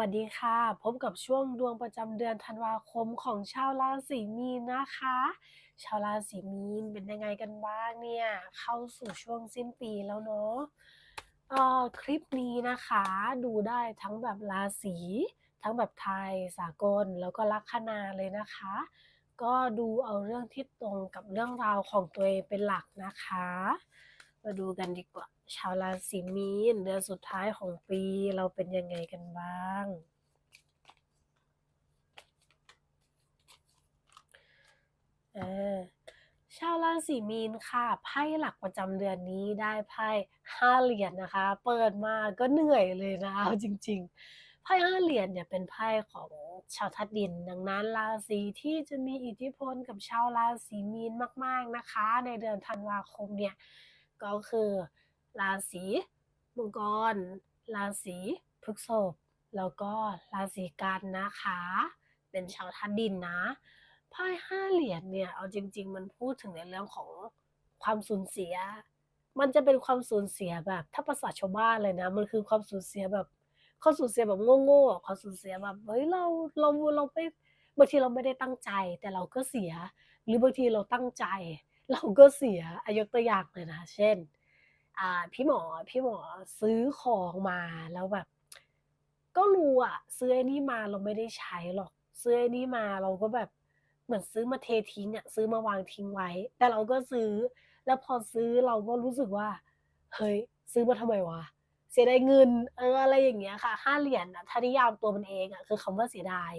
วัสดีค่ะ พบกับช่วงดวงประจำเดือนธันวาคมของชาวราศีมีนนะคะ ชาวราศีมีนเป็นยังไงกันบ้างเนี่ย เข้าสู่ช่วงสิ้นปีแล้วเนาะเอ่อคลิปนี้นะคะดูได้ทั้งแบบราศีทั้งแบบไทยสากลแล้วก็ลัคนาเลยนะคะ ก็ดูเอาเรื่องที่ตรงกับเรื่องราวของตัวเองเป็นหลักนะคะ มาดูกันดีกว่า ชาวราศีมีนเดือนสุดท้ายของปีเราเป็นยังไงกันบ้างอชาวราศีมีนค่ะ ไพ่หลักประจำเดือนนี้ได้ไพ่ห้าเหรียญนะคะ เปิดมาก็เหนื่อยเลยนะเอาจริง ๆ ไพ่ห้าเหรียญเนี่ยเป็นไพ่ของชาวธาตุดิน ดังนั้นราศีที่จะมีอิทธิพลกับชาวราศีมีนมาก ๆนะคะ ในเดือนธันวาคมเนี่ยก็คือ ราศีมังกร ราศีพฤษภแล้วก็ราศีกันนะคะ เป็นชาวธาตุดินนะไพ่ห้าเหรียญเนี่ยเอาจริง ๆ มันพูดถึงในเรื่องของความสูญเสีย มันจะเป็นความสูญเสียแบบ ถ้าภาษาชาวบ้านเลยนะ มันคือความสูญเสียแบบความสูญเสียแบบโง่ๆความสูญเสียแบบเฮ้ยเราเราเราไม่บางทีเราไม่ได้ตั้งใจ แต่เราก็เสีย หรือบางทีเราตั้งใจ เราก็เสียอายกตัวอย่างเลยนะ เช่น พี่หมอพี่หมอซื้อของมาแล้วแบบ ก็รู้อะซื้อไอ้นี่มาเราไม่ได้ใช้หรอกซื้อไอ้นี่มาเราก็แบบเหมือนซื้อมาเททิ้งอะซื้อมาวางทิ้งไว้ แต่เราก็ซื้อ แล้วพอซื้อเราก็รู้สึกว่า เฮ้ย ซื้อมาทำไมวะเสียดายเงินเอออะไรอย่างเงี้ยค่ะห้าเหรียญน่ะถ้านิยามตัวมันเองอะคือคำว่าเสียดาย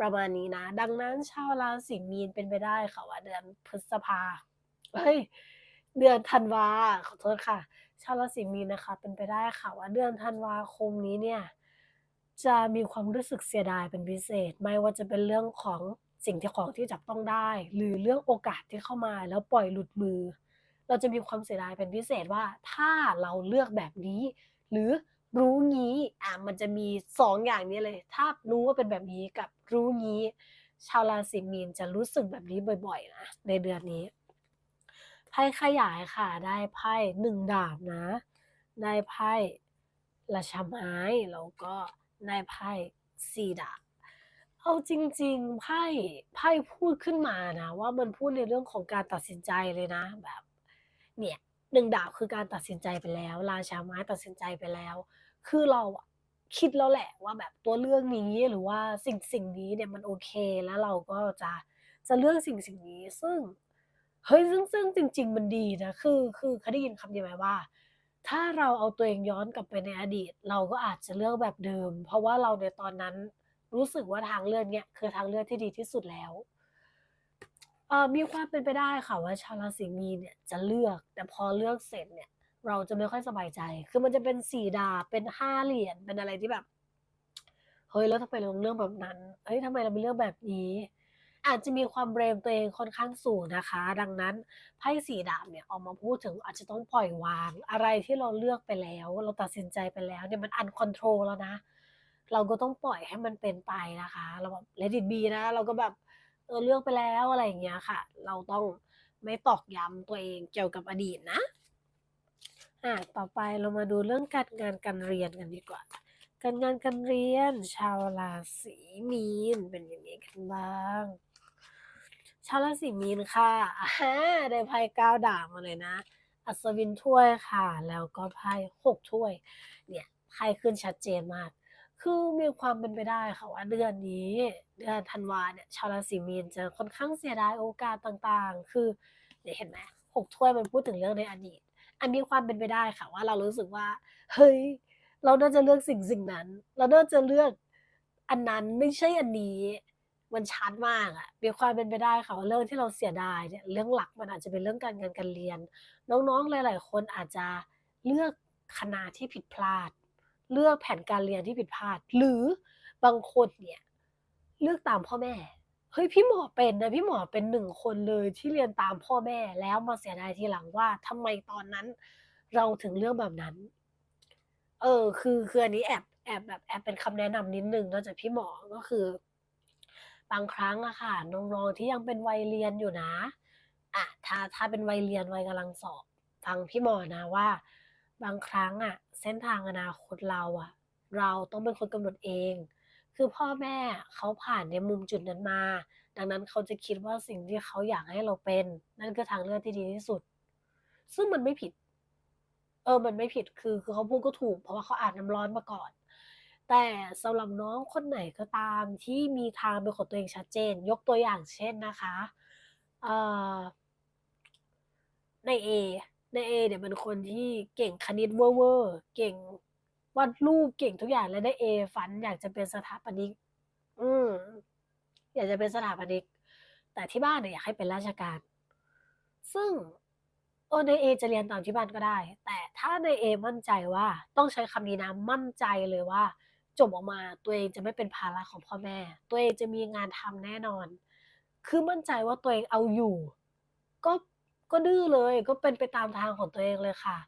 ประมาณนี้นะ ดังนั้นชาวราศีมีนเป็นไปได้ค่ะว่าเดือนพฤษภาเฮ้ย เดือนธันวาขอโทษค่ะ ชาวราศีมีนนะคะ เป็นไปได้ค่ะว่าเดือนธันวาคมนี้เนี่ย จะมีความรู้สึกเสียดายเป็นพิเศษ ไม่ว่าจะเป็นเรื่องของสิ่งที่ของที่จับต้องได้ หรือเรื่องโอกาสที่เข้ามาแล้วปล่อยหลุดมือ เราจะมีความเสียดายเป็นพิเศษว่าถ้าเราเลือกแบบนี้ หรือรู้งี้อ่ามันจะมีสองอย่างนี้เลย ถ้ารู้ว่าเป็นแบบนี้กับรู้งี้ ชาวราศีมีนจะรู้สึกแบบนี้บ่อยๆนะในเดือนนี้ ไพ่ขยายค่ะ ได้ไพ่หนึ่งดาบนะ ได้ไพ่ราชาไม้แล้วก็ได้ไพ่สี่ดาบเอาจริง ๆไพ่ไพ่พูดขึ้นมานะ ว่ามันพูดในเรื่องของการตัดสินใจเลยนะแบบ เนี่ยหนึ่งดาบคือการตัดสินใจไปแล้ว ราชาไม้ตัดสินใจไปแล้ว คือเราคิดแล้วแหละว่าแบบตัวเลือกนี้หรือว่าสิ่งสิ่งนี้เนี่ยมันโอเคแล้วเราก็จะจะเลือกสิ่งสิ่งนี้ ซึ่ง ฮ้ยซึ่งซึ่งจริง ๆ มันดีนะคือคือเคยได้ยินคำนี้ไหมว่า ถ้าเราเอาตัวเองย้อนกลับไปในอดีต เราก็อาจจะเลือกแบบเดิม เพราะว่าเราในตอนนั้นรู้สึกว่าทางเลือกเนี้ยคือทางเลือกที่ดีที่สุดแล้วเอ่อมีความเป็นไปได้ค่ะว่าชาวราศีมีนเนี่ยจะเลือก แต่พอเลือกเสร็จเนี่ย เราจะไม่ค่อยสบายใจ คือมันจะเป็นสี่ดาบเป็นห้าเหรียญเป็นอะไรที่แบบเฮ้ยแล้วทำไมเราเลือกแบบนั้นเฮ้ยทำไมเราไม่เลือกแบบนี้ อาจจะมีความ blame ตัวเองค่อนข้างสูงนะคะ ดังนั้นไพ่สี่ดาบเนี่ยออกมาพูดถึงอาจจะต้องปล่อยวาง อะไรที่เราเลือกไปแล้ว เราตัดสินใจไปแล้วเนี่ยมัน uncontrol แล้วนะ เราก็ต้องปล่อยให้มันเป็นไปนะคะ เราแบบ let it be นะเราก็แบบเออเลือกไปแล้วอะไรอย่างเงี้ยค่ะ เราต้องไม่ตอกย้ำตัวเองเกี่ยวกับอดีตนะอ่าต่อไปเรามาดูเรื่องการงานการเรียนกันดีกว่า การงานการเรียนชาวราศีมีนเป็นยังไงกันบ้าง ชาวราศีมีนค่ะอาได้ไพ่เก้าดาบมาเลยนะ อัศวินถ้วยค่ะ แล้วก็ไพ่หกถ้วย เนี่ยไพ่ขึ้นชัดเจนมาก คือมีความเป็นไปได้ค่ะว่าเดือนนี้ เดือนธันวาเนี่ยชาวราศีมีนจะค่อนข้างเสียดายโอกาสต่างๆ คือเนี่ยเห็นไหมหกถ้วยมันพูดถึงเรื่องในอดีต อันมีความเป็นไปได้ค่ะว่าเรารู้สึกว่า เฮ้ย เราน่าจะเลือกสิ่งสิ่งนั้น เราน่าจะเลือกอันนั้นไม่ใช่อันนี้ มันชัดมากอะมีความเป็นไปได้ค่ะว่าเรื่องที่เราเสียดายเนี่ยเรื่องหลักมันอาจจะเป็นเรื่องการงานการเรียน น้องๆหลาย ๆ คนอาจจะเลือกคณะที่ผิดพลาด เลือกแผนการเรียนที่ผิดพลาด หรือบางคนเนี่ยเลือกตามพ่อแม่เฮ้ยพี่หมอเป็นนะพี่หมอเป็นหนึ่งคนเลยที่เรียนตามพ่อแม่แล้วมาเสียดายทีหลังว่าทำไมตอนนั้น เราถึงเลือกแบบนั้น เออ คือคืออันนี้แอบแอบแบบแอบเป็นคำแนะนำนิดนึงนาะจากพี่หมอก็คือ บางครั้งอะค่ะน้องๆที่ยังเป็นวัยเรียนอยู่นะอะถ้าถ้าเป็นวัยเรียนวัยกำลังสอบฟังพี่หมอนะว่า บางครั้งอะเส้นทางอนาคตเราอะเราต้องเป็นคนกำหนดเอง คือพ่อแม่เขาผ่านในมุมจุดนั้นมา ดังนั้นเขาจะคิดว่าสิ่งที่เขาอยากให้เราเป็น นั่นคือทางเลือกที่ดีที่สุด ซึ่งมันไม่ผิด เออมันไม่ผิดคือคือเขาพูดก็ถูก เพราะว่าเขาอาบน้ำร้อนมาก่อน แต่สำหรับน้องคนไหนก็ตามที่มีทางเป็นของตัวเองชัดเจน ยกตัวอย่างเช่นนะคะในเอในเอเนี่ยเป็นคนที่เก่งคณิตเว่อร์เก่งวาดรูปเก่งทุกอย่างและในเอฝันอยากจะเป็นสถาปนิก อืมอยากจะเป็นสถาปนิก แต่ที่บ้านเนี่ยอยากให้เป็นราชการ ซึ่งเออในเอจะเรียนตามที่บ้านก็ได้ แต่ถ้าในเอมั่นใจว่าต้องใช้คำนี้นะมั่นใจเลยว่า จบออกมาตัวเองจะไม่เป็นภาระของพ่อแม่ ตัวเองจะมีงานทำแน่นอน คือมั่นใจว่าตัวเองเอาอยู่ ก็ก็ดื้อเลยก็เป็นไปตามทางของตัวเองเลยค่ะ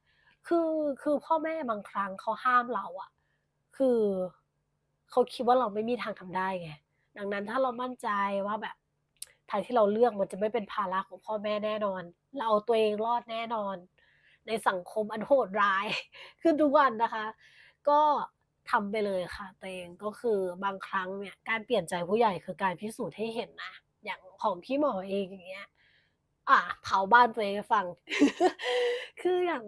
คือคือพ่อแม่บางครั้งเขาห้ามเราอะคือเขาคิดว่าเราไม่มีทางทำได้ไงดังนั้นถ้าเรามั่นใจว่าแบบทางที่เราเลือกมันจะไม่เป็นภาระของพ่อแม่แน่นอน เราเอาตัวเองรอดแน่นอน ในสังคมอันโหดร้าย ขึ้นทุกวันนะคะ ก็ ทำไปเลยค่ะตัวเองก็คือบางครั้งเนี่ยการเปลี่ยนใจผู้ใหญ่คือการพิสูจน์ให้เห็นนะ อย่างของพี่หมอเองอย่างเงี้ย อ่าเผาบ้านตัวเองฟัง คืออย่าง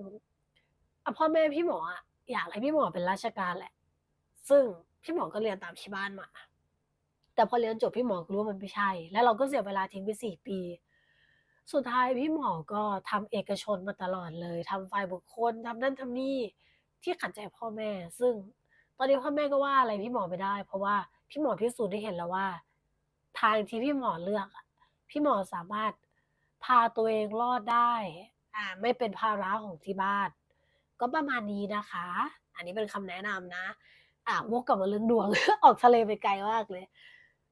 อะพ่อแม่พี่หมออะอยากให้พี่หมอเป็นราชการแหละ ซึ่งพี่หมอก็เรียนตามที่บ้านมา แต่พอเรียนจบพี่หมอก็รู้ว่ามันไม่ใช่ แล้วเราก็เสียเวลาทิ้งไป4ปี สุดท้ายพี่หมอก็ทำเอกชนมาตลอดเลยทำฝ่ายบุคคลทำนั่นทำนี่ที่ขัดใจพ่อแม่ ซึ่ง ตอนนี้พ่อแม่ก็ว่าอะไรพี่หมอไม่ได้ เพราะว่าพี่หมอพิสูจน์ให้เห็นแล้วว่า ทางที่พี่หมอเลือกพี่หมอสามารถพาตัวเองรอดได้ อ่า ไม่เป็นภาระของที่บ้าน ก็ประมาณนี้นะคะ อันนี้เป็นคำแนะนำนะ อ่าวกกลับมาเรื่องดวง ออกทะเลไปไกลมากเลย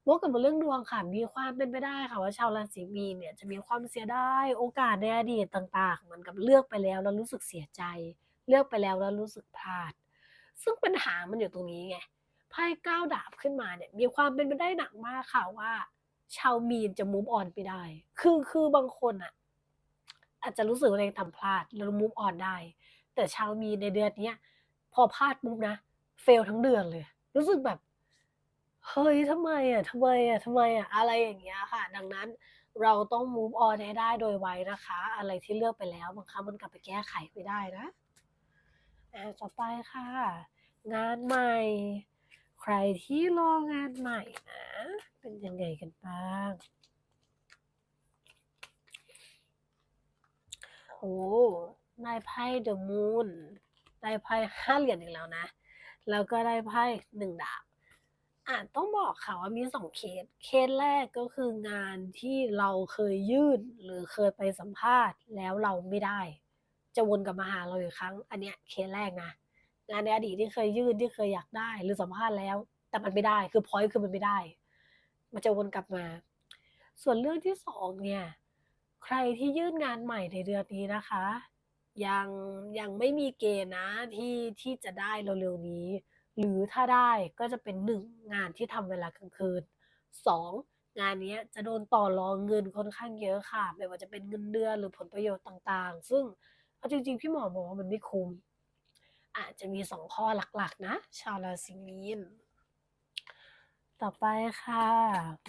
วกกลับมาเรื่องดวงค่ะ มีความเป็นไปได้ค่ะว่าชาวราศีมีนเนี่ยจะมีความเสียดายโอกาสในอดีตต่างๆเหมือนกับเลือกไปแล้วแล้วรู้สึกเสียใจ เลือกไปแล้วแล้วรู้สึกพลาด ซึ่งปัญหามันอยู่ตรงนี้ไงไพ่9ดาบขึ้นมาเนี่ย มีความเป็นไปได้หนักมากค่ะว่า ชาวมีนจะ move on ไปได้ คือคือบางคนน่ะอาจจะรู้สึกว่าตัวเองทำพลาดแล้ว move on ได้ แต่ชาวมีนในเดือนเนี้ยพอพลาดปุ๊บนะ fail ทั้งเดือนเลย รู้สึกแบบเฮ้ยทำไมอะทำไมอะทำไมอะอะไรอย่างเงี้ยค่ะ ดังนั้นเราต้อง move on ให้ได้โดยไวนะคะ อะไรที่เลือกไปแล้วบางครั้งมันกลับไปแก้ไขไม่ได้นะ อ่าต่อไปค่ะ งานใหม่ ใครที่รองานใหม่นะ เป็นยังไงกันบ้าง?โอ้โฮได้ไพ่ The Moon ได้ไพ่5เหรียญอีกแล้วนะ แล้วก็ได้ไพ่1ดาบอ่าต้องบอกค่ะว่ามี2เคส เคสแรกก็คืองานที่เราเคยยื่นหรือเคยไปสัมภาษณ์แล้วเราไม่ได้ จะวนกลับมาหาเราอีกครั้ง อันเนี้ยเคสแรกนะงานในอดีตที่เคยยื่นที่เคยอยากได้ หรือสัมภาษณ์แล้ว แต่มันไม่ได้คือพอยต์คือมันไม่ได้ มันจะวนกลับมา ส่วนเรื่องที่2เนี่ย ใครที่ยื่นงานใหม่ในเดือนนี้นะคะ ยังยังไม่มีเกณฑ์นะที่ที่จะได้เร็วๆนี้ หรือถ้าได้ก็จะเป็น1งงานที่ทำเวลากลางคืน2งงานนี้จะโดนต่อรองเงินค่อนข้างเยอะค่ะ ไม่ว่าจะเป็นเงินเดือนหรือผลประโยชน์ต่างๆ ซึ่ง เอาจริงๆ พี่หมอมองว่ามันไม่คุ้ม อาจจะมี2ข้อหลักๆ นะ ชาวราศีมีน ต่อไปค่ะ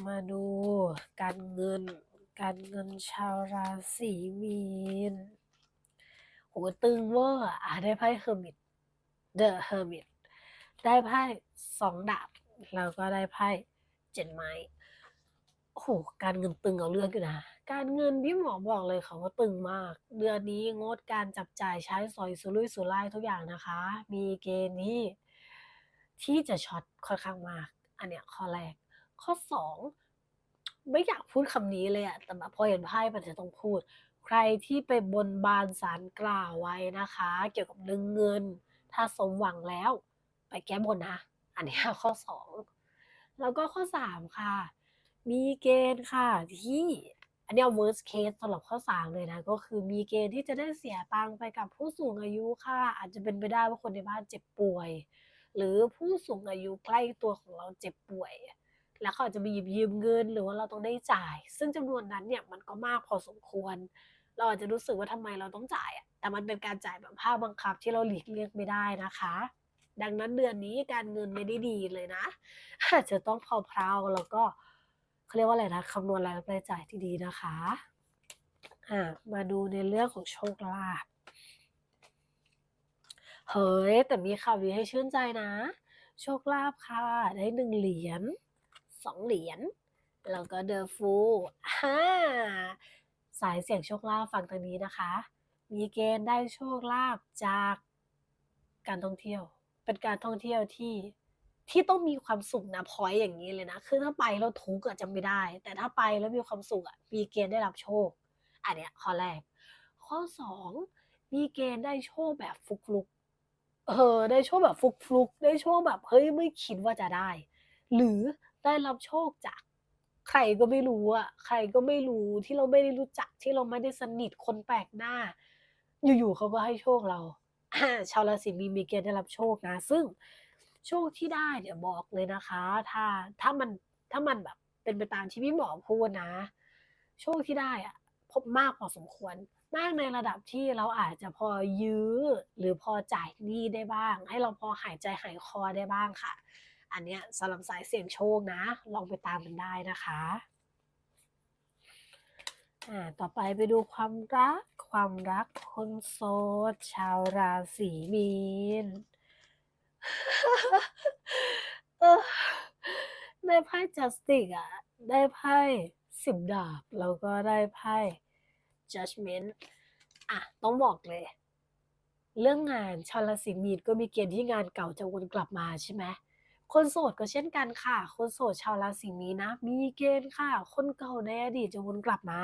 มาดูการเงิน การเงินชาวราศีมีนโอ้โฮตึงเวอร์อะอาได้ไพ่ Hermit The Hermit ได้ไพ่2ดาบแล้วก็ได้ไพ่7ไม้โอ้โฮการเงินตึงเอาเรื่องอยู่นะ การเงินพี่หมอบอกเลยค่ะว่าตึงมาก เดือนนี้งดการจับจ่ายใช้สอยสุรุ่ยสุร่ายทุกอย่างนะคะ มีเกณฑ์ที่ที่จะช็อตค่อนข้างมาก อันเนี้ยข้อแรก ข้อ2ไม่อยากพูดคำนี้เลยอะแต่พอเห็นไพ่มันจะต้องพูด ใครที่ไปบนบานศาลกล่าวไว้นะคะ เกี่ยวกับเรื่องเงิน ถ้าสมหวังแล้ว ไปแก้บนนะ อันเนี้ยข้อ2แล้วก็ข้อ3ค่ะ มีเกณฑ์ค่ะที่ อันนี้ worst case สำหรับข้อ3เลยนะ ก็คือมีเกณฑ์ที่จะได้เสียตังไปกับผู้สูงอายุค่ะ อาจจะเป็นไปได้ว่าคนในบ้านเจ็บป่วย หรือผู้สูงอายุใกล้ตัวของเราเจ็บป่วย แล้วเขาอาจจะมาหยิบยืมเงินหรือว่าเราต้องได้จ่าย ซึ่งจำนวนนั้นเนี่ยมันก็มากพอสมควร เราอาจจะรู้สึกว่าทำไมเราต้องจ่ายอะแต่มันเป็นการจ่ายแบบภาคบังคับที่เราหลีกเลี่ยงไม่ได้นะคะดังนั้นเดือนนี้การเงินไม่ได้ดีเลยนะอาจจะต้องเพลาๆแล้วก็ เขาเรียกว่าอะไรนะคำนวณรายรับรายจ่ายที่ดีนะคะอ่ามาดูในเรื่องของโชคลาภเฮ้ยแต่มีข่าวดีให้ชื่นใจนะ โชคลาภค่ะ ได้หนึ่งเหรียญสองเหรียญแล้วก็เดอฟูฮ่าสายเสียงโชคลาภฟังทางนี้นะคะ มีเกณฑ์ได้โชคลาภจากการท่องเที่ยว เป็นการท่องเที่ยวที่ ที่ต้องมีความสุขนะพอยอย่างนี้เลยนะ คือถ้าไปแล้วทุกข์อะจะไม่ได้ แต่ถ้าไปแล้วมีความสุขอะมีเกณฑ์ได้รับโชค อันเนี้ยข้อแรก ข้อสองมีเกณฑ์ได้โชคแบบฟลุกเออได้โชคแบบฟลุกได้โชคแบบเฮ้ยไม่คิดว่าจะได้ หรือได้รับโชคจากใครก็ไม่รู้อะใครก็ไม่รู้ที่เราไม่ได้รู้จักที่เราไม่ได้สนิทคนแปลกหน้า อยู่ๆเขาก็ให้โชคเราอาชาวราศีมีนมีเกณฑ์ได้รับโชคนะ ซึ่ง โชคที่ได้เนี่ยวบอกเลยนะคะ ถ้าถ้ามันถ้ามันแบบเป็นไปตามที่พี่หมอพูดนะ โชคที่ได้อะพบมากพอสมควร มากในระดับที่เราอาจจะพอยื้อหรือพอจ่ายหนี้ได้บ้าง ให้เราพอหายใจหายคอได้บ้างค่ะ อันเนี้ยสำหรับสายเสี่ยงโชคนะ ลองไปตามมันได้นะคะอ่าต่อไปไปดูความรัก ความรักคนโสดชาวราศีมีน เออได้ไพ่ Justice อะได้ไพ่10ดาบ แล้วก็ได้ไพ่ Judgment อะต้องบอกเลย เรื่องงานชาวราศีมีนก็มีเกณฑ์ที่งานเก่าจะวนกลับมาใช่ไหมคนโสดก็เช่นกันค่ะ คนโสดชาวราศีมีนนะมีเกณฑ์ค่ะ คนเก่าในอดีตจะวนกลับมา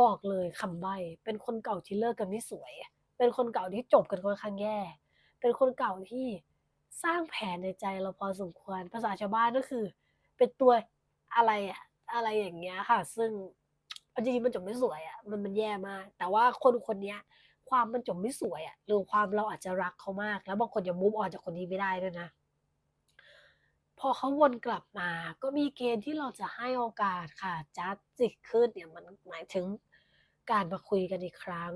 บอกเลยคำใบ เป็นคนเก่าที่เลิกกันไม่สวย เป็นคนเก่าที่จบกันค่อนข้างแย่ เป็นคนเก่าที่ สร้างแผนในใจเราพอสมควร ภาษาชาวบ้านก็คือ เป็นตัวอะไรอะอะไรอย่างเงี้ยค่ะ ซึ่งจริงๆมันจบไม่สวยอะมันมันแย่มาก แต่ว่าคนคนเนี้ย ความมันจบไม่สวยอะหรือความเราอาจจะรักเขามาก แล้วบางคนยัง move on จากคนนี้ไม่ได้ด้วยนะ พอเขาวนกลับมา ก็มีเกณฑ์ที่เราจะให้โอกาสค่ะ Justice ขึ้นเนี่ยมันหมายถึงการมาคุยกันอีกครั้ง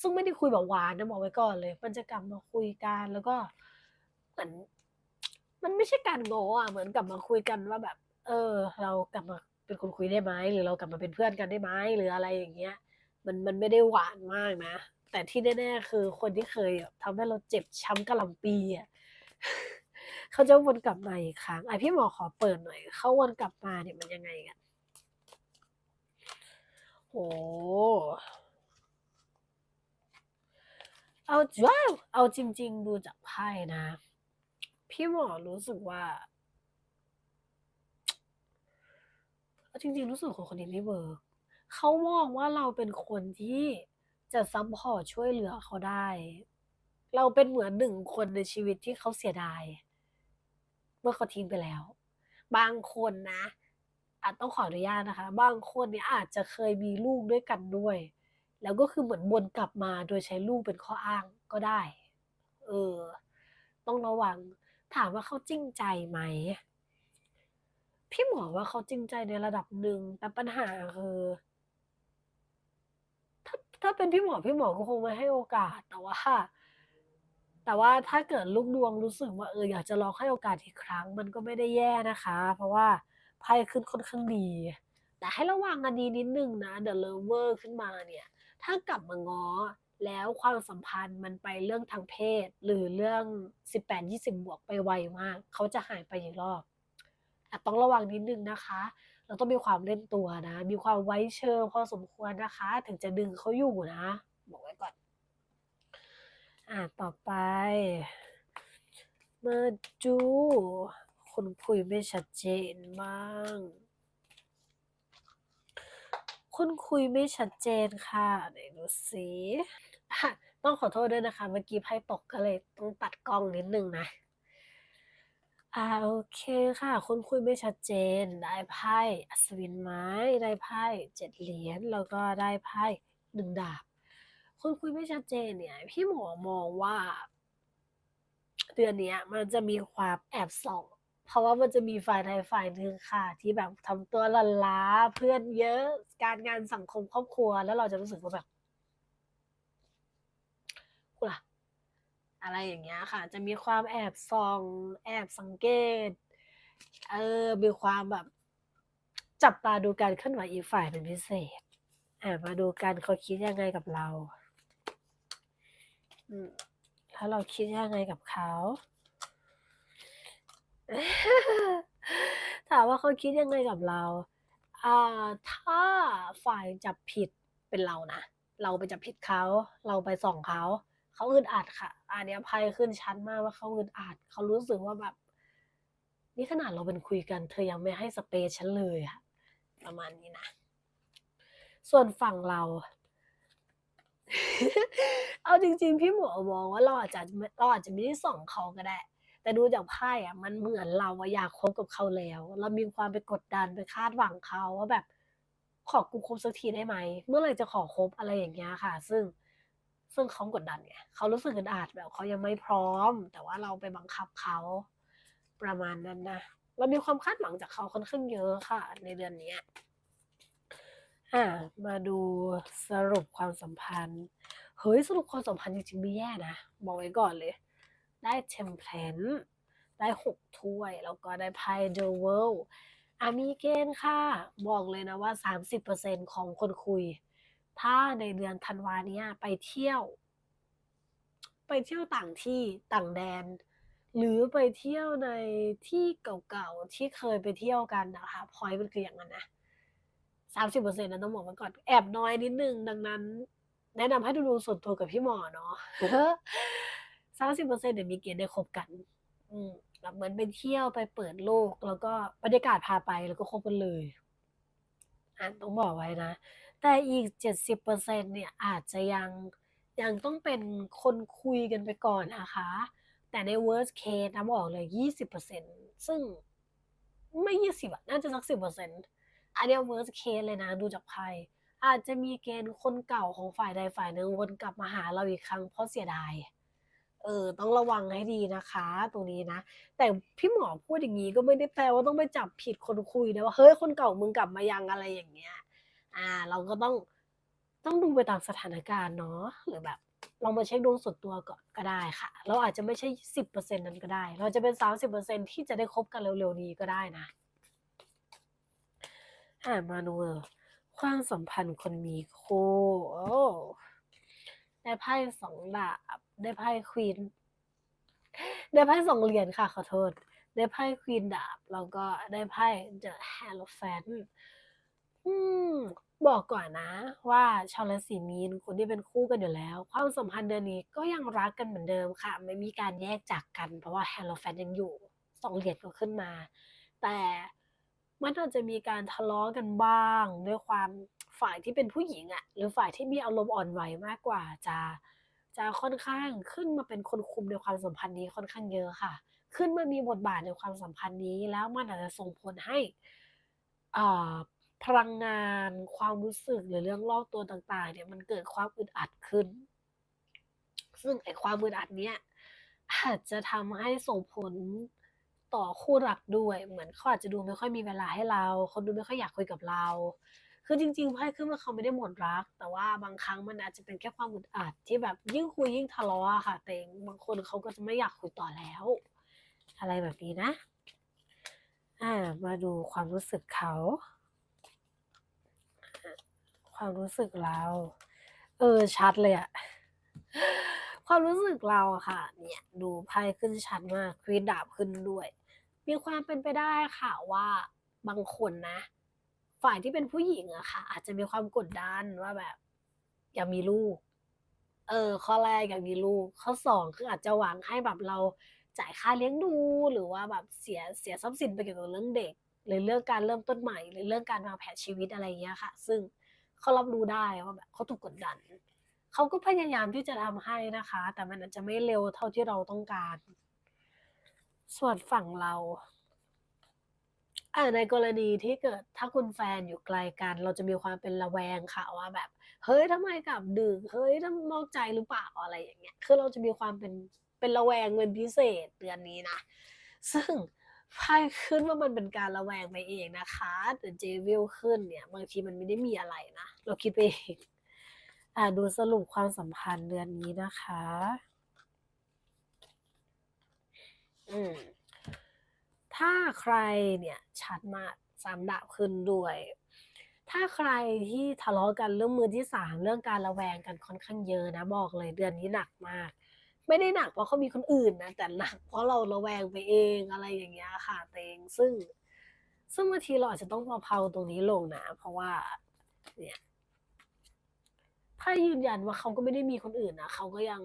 ซึ่งไม่ได้คุยแบบหวานนะบอกไว้ก่อนเลย มันจะกลับมาคุยกันแล้วก็ เหมือนมันไม่ใช่การง้ออะเหมือนกลับมาคุยกันว่าแบบ เออ เรากลับมาเป็นคนคุยได้ไหมหรือเรากลับมาเป็นเพื่อนกันได้ไหมหรืออะไรอย่างเงี้ย มันมันไม่ได้หวานมากนะแต่ที่แน่ๆคือคนที่เคยแบบทำให้เราเจ็บช้ำกะลำปีอะเขาจะวนกลับมาอีกครั้งไอพี่หมอขอเปิดหน่อยเขาวนกลับมาเนี่ยมันยังไงกัน?โอ้โฮเอาว้าว!เอาจริง ๆ ดูจากไพ่นะ พี่หมอรู้สึกว่าจริงๆรู้สึกคนคนนี้ไม่เวิร์กเขามองว่าเราเป็นคนที่จะซัปพอร์ตช่วยเหลือเขาได้ เราเป็นเหมือน1คนในชีวิตที่เขาเสียดาย เมื่อเขาทิ้งไปแล้ว บางคนนะอาจต้องขออนุญาตนะคะ บางคนเนี่ยอาจจะเคยมีลูกด้วยกันด้วย แล้วก็คือเหมือนวนกลับมาโดยใช้ลูกเป็นข้ออ้างก็ได้ เออ ต้องระวัง ถามว่าเขาจริงใจไหม พี่หมอว่าเขาจริงใจในระดับหนึ่งแต่ปัญหาคือ ถ้าถ้าเป็นพี่หมอพี่หมอก็คงไม่ให้โอกาส แต่ว่าแต่ว่าถ้าเกิดลูกดวงรู้สึกว่าเอออยากจะลองให้โอกาสอีกครั้ง มันก็ไม่ได้แย่นะคะ เพราะว่าไพ่ขึ้นค่อนข้างดี แต่ให้ระวังอันนี้นิดหนึ่งนะ The Lover ขึ้นมาเนี่ย ถ้ากลับมาง้อ แล้วความสัมพันธ์มันไปเรื่องทางเพศ หรือเรื่อง 18-20 บวกไปไวมาก เขาจะหายไปอีกรอบอต้องระวังนิดนึงนะคะ เราต้องมีความเล่นตัวนะ มีความไว้เชิงพอสมควรนะคะ ถึงจะดึงเขาอยู่นะ บอกไว้ก่อน อ่าต่อไป มาดูคนคุยไม่ชัดเจนบ้าง คนคุยไม่ชัดเจนค่ะไหนดูสิต้องขอโทษด้วยนะคะ เมื่อกี้ไพ่ตกก็เลยต้องตัดกล้องนิดนึงนะ อ่าโอเคค่ะ คนคุยไม่ชัดเจน ได้ไพ่อัศวินไม้ ได้ไพ่7เหรียญแล้วก็ได้ไพ่1ดาบ คนคุยไม่ชัดเจนเนี่ย พี่หมอมองว่า เดือนนี้มันจะมีความแอบส่อง เพราะว่ามันจะมีฝ่ายใดฝ่ายหนึ่งค่ะ ที่แบบทำตัวลันล้าเพื่อนเยอะการงานสังคมครอบครัว แล้วเราจะรู้สึกว่าแบบคุณล่ะอะไรอย่างเงี้ยค่ะ จะมีความแอบส่อง แอบสังเกต เออ มีความแบบ จับตาดูการเคลื่อนไหวอีกฝ่ายเป็นพิเศษอ่ามาดูกันเขาคิดยังไงกับเรา อืมแล้วเราคิดยังไงกับเขา ถามว่าเขาคิดยังไงกับเราอ่าถ้าฝ่ายจับผิดเป็นเรานะ เราไปจับผิดเขา เราไปส่องเขา เขาอึดอัดค่ะ อันนี้ยไพ่ขึ้นชัดมากว่าเขาอึดอัด เขารู้สึกว่าแบบ นี่ขนาดเราเป็นคุยกัน เธอยังไม่ให้สเปซฉันเลยอะประมาณนี้นะ ส่วนฝั่งเรา เอาจริง ๆ พี่หมวกมองว่าเราอาจจะเราอาจจะไม่ได้ส่องเขาก็ได้ แต่ดูจากไพ่อะมันเหมือนเราอะอยากคบกับเขาแล้ว เรามีความไปกดดันไปคาดหวังเขาว่าแบบขอกูคบสักทีได้ไหม เมื่อไหร่จะขอคบอะไรอย่างเงี้ยค่ะ ซึ่งซึ่งเขากดดันไงเขารู้สึกอึดอัดแบบเขายังไม่พร้อม แต่ว่าเราไปบังคับเขาประมาณนั้นนะเรามีความคาดหวังจากเขาค่อนข้างเยอะค่ะ ในเดือนเนี้ยอามาดูสรุปความสัมพันธ์ เฮ้ยสรุปความสัมพันธ์จริงๆไม่แย่นะบอกไว้ก่อนเลย ได้ Temperance ได้6ถ้วย แล้วก็ได้ไพ่ The World อามีเกณฑ์ค่ะ บอกเลยนะว่า 30%ของคนคุย ถ้าในเดือนธันวาเนี้ยไปเที่ยว ไปเที่ยวต่างที่ต่างแดน หรือไปเที่ยวในที่เก่าๆ ที่เคยไปเที่ยวกันนะคะพอยนต์มันคืออย่างงั้นนะ30%นะต้องบอกไว้ก่อนแอบน้อยนิดนึง ดังนั้น แนะนำให้ดูดวงส่วนตัวกับพี่หมอเนาะ 30%เปอร์เซ็นต์เนี่ยมีเกณฑ์ได้คบกัน อืมแบบเหมือนไปเที่ยวไปเปิดโลก แล้วก็บรรยากาศพาไปแล้วก็คบกันเลยอาต้องบอกไว้นะ แต่อีก70%เปอร์เซ็นเนี่ยอาจจะยังยังต้องเป็นคนคุยกันไปก่อนนะคะ แต่ใน worst case นะบอกเลย20%ซึ่งไม่20อะน่าจะสัก10%อันเซ็นอันนี้ worst case เลยนะดูจากไพ่อาจจะมีเกณฑ์คนเก่าของฝ่ายใดฝ่ายหนึ่งวนกลับมาหาเราอีกครั้งเพราะเสียดาย ออ ต้องระวังให้ดีนะคะ ตรงนี้นะ แต่พี่หมอพูดอย่างงี้ก็ไม่ได้แปลว่าต้องไปจับผิดคนคุยนะว่าเฮ้ยคนเก่ามึงกลับมายังอะไรอย่างเงี้ย อ่า เราก็ต้องต้องดูไปตามสถานการณ์เนาะหรือแบบลองมาเช็กดวงส่วนตัวก่อนก็ได้ค่ะ เราอาจจะไม่ใช่10%นั้นก็ได้ เราอาจจะเป็น30%ที่จะได้คบกันเร็วๆนี้ก็ได้นะอามาดูความสัมพันธ์คนมีคู่โอ้ ได้ไพ่2ดาบ ได้ไพ่ Queen ได้ไพ่2เหรียญค่ะขอโทษ ได้ไพ่ Queen ดาบ แล้วก็ได้ไพ่ The Hierophant อืมบอกก่อนนะว่าชาวราศีมีนคนที่เป็นคู่กันอยู่แล้ว ความสัมพันธ์เดือนนี้ก็ยังรักกันเหมือนเดิมค่ะ ไม่มีการแยกจากกัน เพราะว่า Hierophant ยังอยู่2เหรียญก็ขึ้นมา แต่มันอาจจะมีการทะเลาะกันบ้าง ด้วยความ ฝ่ายที่เป็นผู้หญิงอะหรือฝ่ายที่มีอารมณ์อ่อนไหวมากกว่าจะจะค่อนข้างขึ้นมาเป็นคนคุมในความสัมพันธ์นี้ค่อนข้างเยอะค่ะ ขึ้นมามีบทบาทในความสัมพันธ์นี้ แล้วมันอาจจะส่งผลให้อ่าพลังงานความรู้สึกหรือเรื่องรอบตัวต่างๆ เนี่ยมันเกิดความอึดอัดขึ้น ซึ่งไอ้ความอึดอัดเนี้ยอาจจะทำให้ส่งผลต่อคู่รักด้วย เหมือนเขาอาจจะดูไม่ค่อยมีเวลาให้เราเขาดูไม่ค่อยอยากคุยกับเรา คือจริงๆไพ่ขึ้นว่าเขาไม่ได้หมดรัก แต่ว่าบางครั้งมันอาจจะเป็นแค่ความอึดอัดที่แบบยิ่งคุยยิ่งทะเลาะค่ะตัวเองบางคนเขาก็จะไม่อยากคุยต่อแล้ว อะไรแบบนี้นะอามาดูความรู้สึกเขา ความรู้สึกเรา เออ ชัดเลยอะความรู้สึกเราอะค่ะ เนี่ยดูไพ่ขึ้นชัดมาก Queen ดาบขึ้นด้วย มีความเป็นไปได้ค่ะว่าบางคนนะ ฝ่ายที่เป็นผู้หญิงอะค่ะ อาจจะมีความกดดันว่าแบบ อยากมีลูก เออ ข้อแรกอยากมีลูก ข้อ2คืออาจจะหวังให้แบบเราจ่ายค่าเลี้ยงดูหรือว่าแบบเสียเสียทรัพย์สินไปเกี่ยวกับเรื่องเด็ก หรือเรื่องการเริ่มต้นใหม่ หรือเรื่องการวางแผนชีวิตอะไรอย่างเงี้ยค่ะ ซึ่งเขารับรู้ได้ว่าแบบเขาถูกกดดันเขาก็พยายามที่จะทำให้นะคะ แต่มันอาจจะไม่เร็วเท่าที่เราต้องการ ส่วนฝั่งเรา อาในกรณีที่เกิดถ้าคุณแฟนอยู่ไกลกัน เราจะมีความเป็นระแวงค่ะว่าแบบ เฮ้ยทำไมกลับดึกเฮ้ยทำนอกใจหรือเปล่าอะไรอย่างเงี้ยคือเราจะมีความเป็นเป็นระแวงเป็นพิเศษเดือนนี้นะ ซึ่งไพ่ขึ้นว่ามันเป็นการระแวงไปเองนะคะแต่ Devil ขึ้นเนี่ย บางทีมันไม่ได้มีอะไรนะ เราคิดไปเองอ่าดูสรุปความสัมพันธ์เดือนนี้นะคะ อือ ถ้าใครเนี่ยชัดมาก3ดาบขึ้นด้วย ถ้าใครที่ทะเลาะกันเรื่องมือที่3เรื่องการระแวงกันค่อนข้างเยอะนะบอกเลยเดือนนี้หนักมาก ไม่ได้หนักเพราะเขามีคนอื่นนะแต่หนักเพราะเราระแวงไปเองอะไรอย่างเงี้ยค่ะตัวเองซึ่ง ซึ่งบางทีเราอาจจะต้องเพาตรงนี้ลงนะเพราะว่าเนี่ย ไพ่ยืนยันว่าเขาก็ไม่ได้มีคนอื่นนะเขาก็ยัง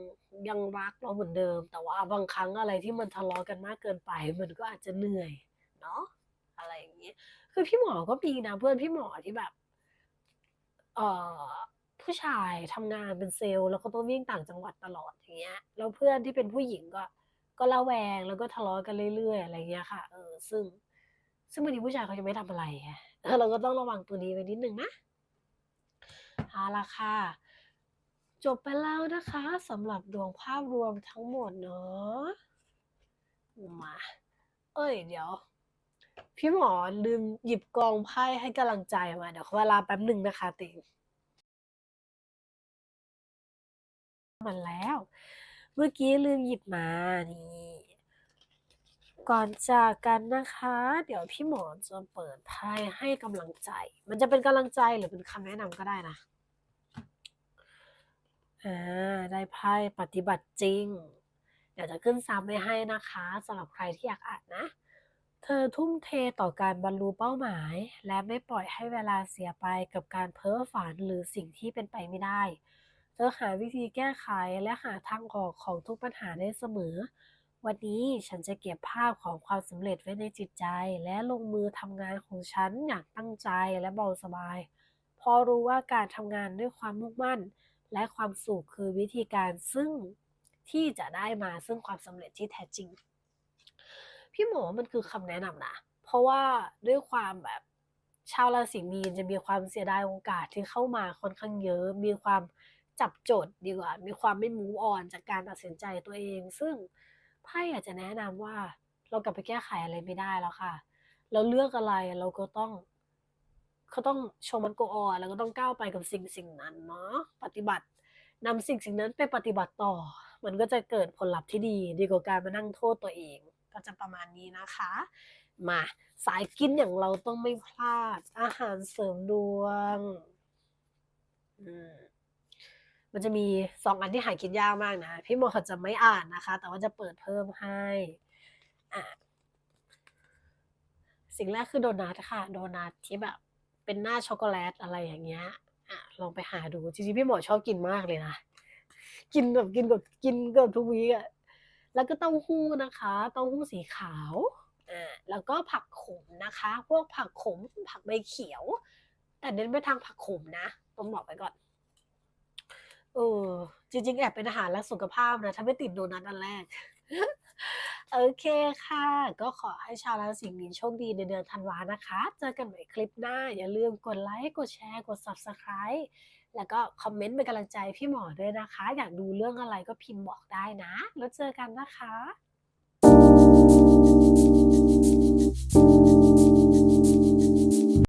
ยังรักเราเหมือนเดิม แต่ว่าบางครั้งอะไรที่มันทะเลาะกันมากเกินไป มันก็อาจจะเหนื่อยเนาะอะไรอย่างเงี้ยคือพี่หมอก็มีนะเพื่อนพี่หมอที่แบบ เอ่อผู้ชายทำงานเป็นเซลส์แล้วก็ต้องวิ่งต่างจังหวัดตลอดอย่างเงี้ยแล้วเพื่อนที่เป็นผู้หญิงก็ ก็ระแวงแล้วก็ทะเลาะกันเรื่อยๆอะไรเงี้ยค่ะ เออ ซึ่ง ซึ่งบางทีผู้ชายเขายังไม่ทำอะไรเออเราก็ต้องระวังตัวนี้ไว้นิดนึงนะเอาละค่ะ จบไปแล้วนะคะสำหรับดวงภาพรวมทั้งหมดเนาะมา เอ๊ยเดี๋ยว พี่หมอลืมหยิบกองไพ่ให้กำลังใจมา เดี๋ยวเวลาแป๊บหนึ่งนะคะตัวเองมาแล้ว เมื่อกี้ลืมหยิบมานี่ก่อนจากกันนะคะ เดี๋ยวพี่หมอจะเปิดไพ่ให้กำลังใจ มันจะเป็นกำลังใจหรือเป็นคำแนะนำก็ได้นะ อาได้ไพ่ปฏิบัติจริง เดี๋ยวจะขึ้นซ้ำไว้ให้นะคะสำหรับใครที่อยากอ่านนะ เธอทุ่มเทต่อการบรรลุเป้าหมาย และไม่ปล่อยให้เวลาเสียไปกับการเพ้อฝันหรือสิ่งที่เป็นไปไม่ได้ เธอหาวิธีแก้ไขและหาทางออกของทุกปัญหาได้เสมอ วันนี้ฉันจะเก็บภาพของความสำเร็จไว้ในจิตใจ และลงมือทำงานของฉันอย่างตั้งใจและเบาสบายพราะรู้ว่าการทำงานด้วยความมุ่งมั่น และความสุขคือวิธีการซึ่งที่จะได้มาซึ่งความสำเร็จที่แท้จริง พี่หมอว่ามันคือคำแนะนำนะ เพราะว่าด้วยความแบบชาวราศีมีนจะมีความเสียดายโอกาสที่เข้ามาค่อนข้างเยอะ มีความจับจดดีกว่า มีความไม่ move on จากการตัดสินใจตัวเอง ซึ่งไพ่อยากจะแนะนำว่าเรากลับไปแก้ไขอะไรไม่ได้แล้วค่ะ เราเลือกอะไรเราก็ต้อง ก็ต้อง show must go on เราก็ต้องก้าวไปกับสิ่งๆนั้นเนาะปฏิบัตินำสิ่งๆนั้นไปปฏิบัติต่อ มันก็จะเกิดผลลัพธ์ที่ดี ดีกว่าการมานั่งโทษตัวเอง ก็จะประมาณนี้นะคะ มาสายกินอย่างเราต้องไม่พลาด อาหารเสริมดวงอืมมันจะมี2อันที่หายกินยากมากนะ พี่หมวกจะไม่อ่านนะคะ แต่ว่าจะเปิดเพิ่มให้อาสิ่งแรกคือโดนัตค่ะ โดนัตที่แบบ เป็นหน้าช็อกโกแลตอะไรอย่างเงี้ยอาลองไปหาดูจริงๆพี่หมวกชอบกินมากเลยนะกินแบบกินแบบกินเกือบทุกวีกอะแล้วก็เต้าหู้นะคะเต้าหู้สีขาวอาแล้วก็ผักขมนะคะ พวกผักขมผักใบเขียว แต่เน้นไปทางผักขมนะต้องบอกไว้ก่อนเออจริงๆแอบเป็นอาหารรักสุขภาพนะถ้าไม่ติดโดนัตอันแรก โอเคค่ะ ก็ขอให้ชาวราศีมีนโชคดีในเดือนธันวานะคะ เจอกันใหม่คลิปหน้า อย่าลืมกดไลค์กดแชร์กด Subscribe แล้วก็คอมเมนต์เป็นกำลังใจพี่หมอด้วยนะคะ อยากดูเรื่องอะไรก็พิมพ์บอกได้นะ แล้วเจอกันนะคะ